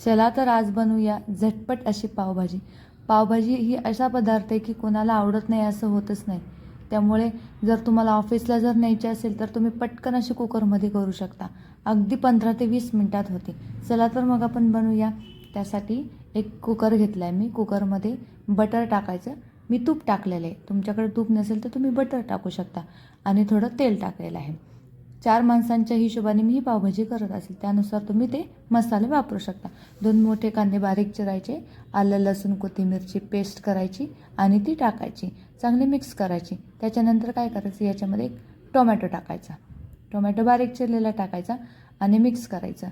चला तर आज बनवूया झटपट अशी पावभाजी. पावभाजी ही असा पदार्थ आहे की कोणाला आवडत नाही असं होतच नाही. त्यामुळे जर तुम्हाला ऑफिसला जर न्यायची असेल तर तुम्ही पटकन अशी कुकरमध्ये करू शकता. अगदी पंधरा ते वीस मिनटात होते. चला तर मग आपण बनवूया. त्यासाठी एक कुकर घेतला आहे मी. कुकरमध्ये बटर टाकायचं. मी तूप टाकलेलं आहे. तुमच्याकडे तूप नसेल तर तुम्ही बटर टाकू शकता. आणि थोडं तेल टाकलेलं आहे. चार माणसांच्या हिशोबाने मी ही पावभाजी करत असेल त्यानुसार तुम्ही ते मसाले वापरू शकता. दोन मोठे कांदे बारीक चिरायचे आलं लसूण कोथिंबीरची पेस्ट करायची आणि ती टाकायची. चांगली मिक्स करायची. त्याच्यानंतर काय करायचं? याच्यामध्ये एक टोमॅटो टाकायचा. टोमॅटो बारीक चिरलेला टाकायचा आणि मिक्स करायचं.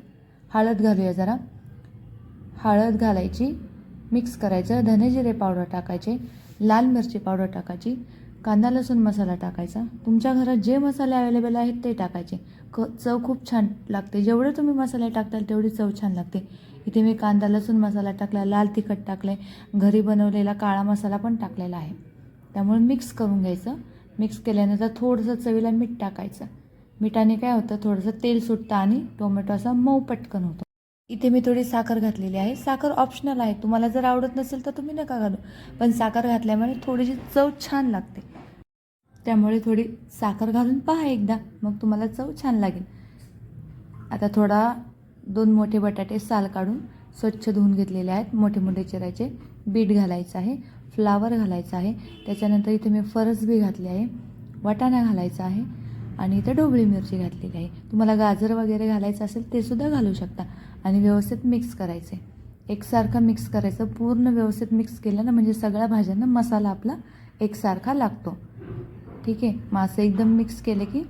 हळद घालूया जरा. हळद घालायची मिक्स करायचं. धने जिरे पावडर टाकायचे. लाल मिरची पावडर टाकायची. कांदा लसूण मसाला टाकायचा. तुमच्या घरात जे मसाले अवेलेबल आहेत ते टाकायचे. क चव खूप छान लागते. जेवढे तुम्ही मसाले टाकताल तेवढी चव छान लागते. इथे मी कांदा लसूण मसाला टाकला लाल तिखट टाकलं आहे घरी बनवलेला काळा मसाला पण टाकलेला आहे. त्यामुळे मिक्स करून घ्यायचं. मिक्स केल्यानंतर थोडंसं चवीला मीठ टाकायचं. मिठाने काय होतं? थोडंसं तेल सुटतं आणि टोमॅटो असा मऊ पटकन होतो. इथे मी थोडी साखर घातलेली आहे. साखर ऑप्शनल आहे. तुम्हाला जर आवडत नसेल तर तुम्ही नका घालू. पण साखर घातल्यामुळे थोडीशी चव छान लागते. त्यामुळे थोडी साखर घालून पहा एकदा. मग तुम्हाला चव छान लागेल. आता थोडा दोन मोठे बटाटे साल काढून स्वच्छ धुवून घेतलेले आहेत. मोठे मोठे चिरायचे बीट घालायचं आहे फ्लावर घालायचं आहे. त्याच्यानंतर इथे मी फरसबी घातली आहे वाटाणा घालायचा आहे आणि इथं ढोबळी मिरची घातलेली आहे. तुम्हाला गाजर वगैरे घालायचं असेल ते सुद्धा घालू शकता आणि व्यवस्थित मिक्स करायचे. एकसारखं मिक्स करायचं. पूर्ण व्यवस्थित मिक्स केलं ना म्हणजे सगळ्या भाज्यांना मसाला आपला एकसारखा लागतो. ठीक आहे. मासे एकदम मिक्स केले की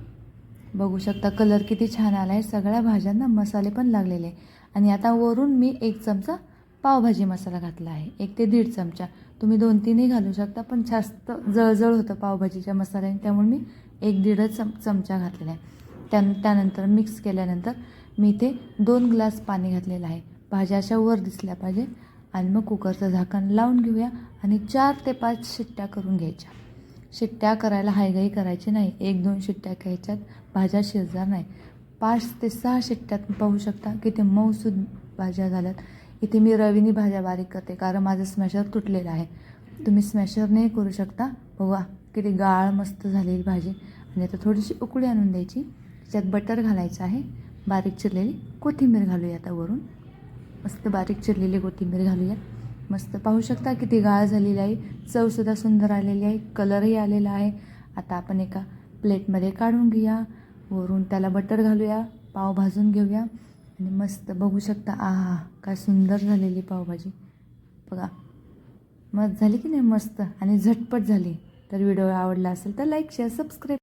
बघू शकता कलर किती छान आला आहे सगळ्या भाज्यांना मसाले पण लागलेले आहे. आणि आता वरून मी एक चमचा पावभाजी मसाला घातला आहे. एक ते दीड चमचा. तुम्ही दोन तीनही घालू शकता पण जास्त जळजळ होतं पावभाजीच्या मसाल्याने. त्यामुळे मी एक दीडच चम चमचा घातलेला आहे. त्या त्यानंतर मिक्स केल्यानंतर मी ते दोन ग्लास पाणी घातलेलं आहे. भाज्या अशा वर दिसल्या पाहिजे. आणि मग कुकरचं झाकण लावून घेऊया आणि चार ते पाच शिट्ट्या करून घ्यायच्या. शिट्ट्या करायला हायगाई करायची नाही. एक दोन शिट्ट्या घ्यायच्यात भाज्या शिजणार नाही. पाच ते सहा शिट्ट्यात पाहू शकता. किती मऊसूद भाज्या झाल्यात. इथे मी रवीनी भाज्या बारीक करते कारण माझं स्मॅशर तुटलेलं आहे. तुम्ही स्मॅशरने करू शकता. बघा किती गाळ मस्त झालेली भाजी. आणि आता थोडीशी उकळी आणून द्यायची. त्याच्यात बटर घालायचं आहे. बारीक चिरलेली कोथिंबीर घालूया आता वरून. मस्त बारीक चिरलेली कोथिंबीर घालूया मस्त. पाहू शकता किती गाळ झालेली आहे. चवसुद्धा सुंदर आलेली आहे. कलरही आलेला आहे. आता आपण एका प्लेटमध्ये काढून घेऊया. वरून त्याला बटर घालूया. पाव भाजून घेऊया. आणि मस्त बघू शकता आहा काय सुंदर झालेली पावभाजी. बघा मस्त झाली की नाही मस्त? आणि झटपट झाली. तर व्हिडिओ आवडला असेल तर लाईक शेअर सबस्क्राईब